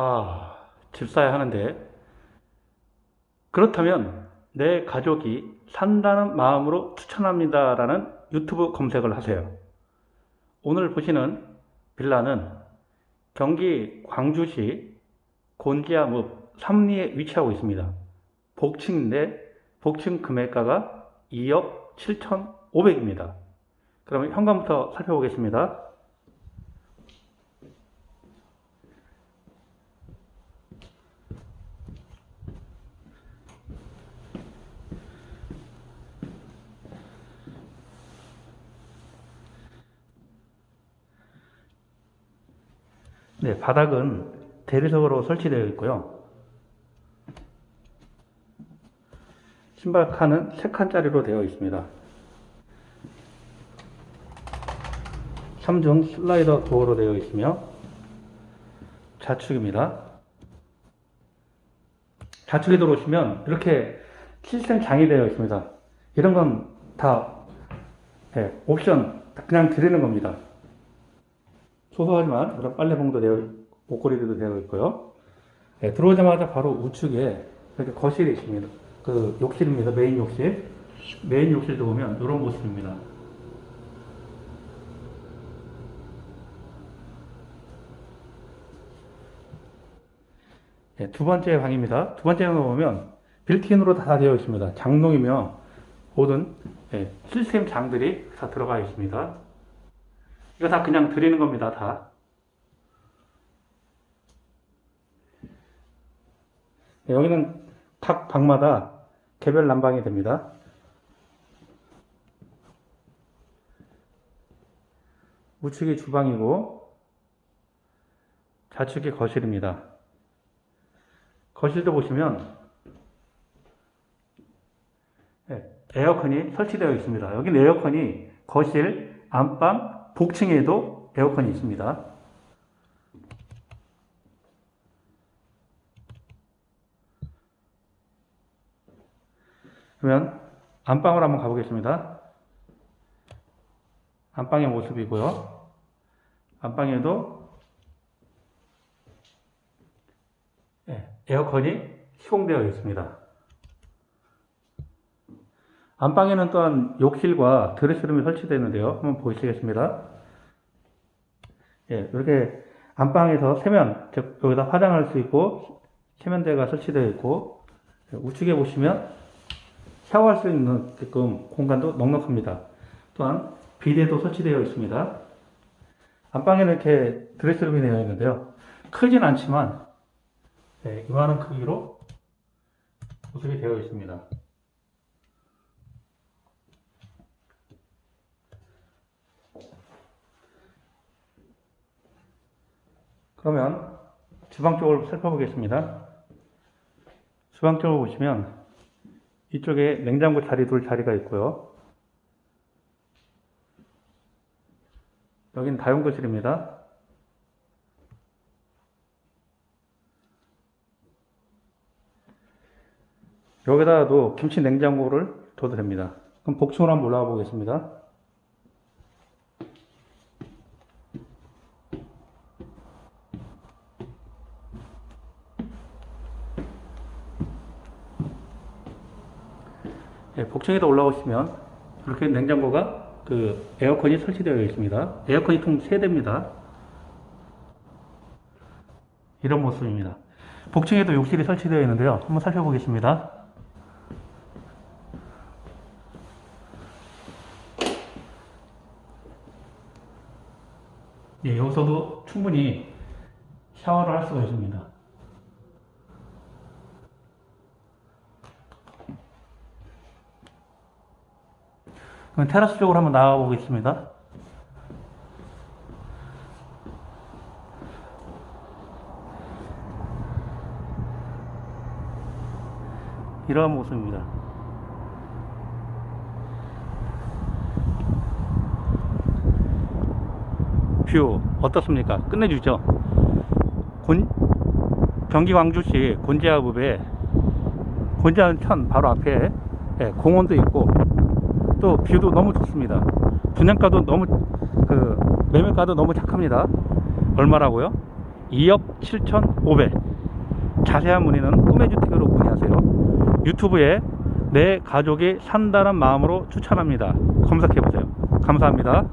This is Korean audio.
아, 집 사야 하는데. 그렇다면 내 가족이 산다는 마음으로 추천합니다라는 유튜브 검색을 하세요. 오늘 보시는 빌라는 경기 광주시 곤지암읍 삼리에 위치하고 있습니다. 복층인데 복층 금액가가 2억 7,500입니다. 그러면 현관부터 살펴보겠습니다. 네, 바닥은 대리석으로 설치되어 있고요. 신발 칸은 3칸짜리로 되어 있습니다. 3중 슬라이더 도어로 되어 있으며 좌측입니다. 좌측에 들어오시면 이렇게 시스템 장이 되어 있습니다. 이런 건다 옵션 그냥 드리는 겁니다. 소소하지만 이런 빨래봉도 되어 옷걸이도 되어 있고요. 네, 들어오자마자 바로 우측에 이렇게 거실이 있습니다. 그 욕실입니다. 메인 욕실. 메인 욕실도 보면 이런 모습입니다. 네, 두 번째 방입니다. 두 번째 방에 보면 빌트인으로 다 되어 있습니다. 장롱이며 모든 네, 시스템 장들이 다 들어가 있습니다. 이거 다 그냥 드리는 겁니다. 다. 네, 여기는 각 방마다 개별 난방이 됩니다. 우측이 주방이고 좌측이 거실입니다. 거실도 보시면 네, 에어컨이 설치되어 있습니다. 여기는 에어컨이 거실, 안방, 복층에도 에어컨이 있습니다. 그러면 안방으로 한번 가보겠습니다. 안방의 모습이고요. 안방에도 예, 에어컨이 시공되어 있습니다. 안방에는 또한 욕실과 드레스룸이 설치되어 있는데요. 한번 보시겠습니다. 예, 이렇게 안방에서 세면, 즉, 여기다 화장할 수 있고, 세면대가 설치되어 있고, 예, 우측에 보시면 샤워할 수 있는 공간도 넉넉합니다. 또한 비데도 설치되어 있습니다. 안방에는 이렇게 드레스룸이 되어 있는데요. 크진 않지만, 예, 이만한 크기로 구성이 되어 있습니다. 그러면 주방 쪽을 살펴보겠습니다. 주방 쪽을 보시면 이쪽에 냉장고 자리 둘 자리가 있고요. 여긴 다용도실입니다. 여기다도 김치 냉장고를 둬도 됩니다. 그럼 복층으로 한번 올라가 보겠습니다. 예, 복층에도 올라오시면 이렇게 냉장고가 그 에어컨이 설치되어 있습니다. 에어컨이 총 3대입니다. 이런 모습입니다. 복층에도 욕실이 설치되어 있는데요. 한번 살펴보겠습니다. 예, 여기서도 충분히 샤워를 할 수가 있습니다. 테라스 쪽으로 한번 나가 보겠습니다. 이러한 모습입니다. 뷰 어떻습니까? 끝내주죠. 곤, 경기 광주시 곤지암읍에 곤지암천 바로 앞에 예, 공원도 있고 또 뷰도 너무 좋습니다. 분양가도 너무 그 매매가도 너무 착합니다. 얼마라고요? 2억 7,500 자세한 문의는 꿈의 주택으로 문의하세요 유튜브에 내 가족이 산다는 마음으로 추천합니다 검색해 보세요 감사합니다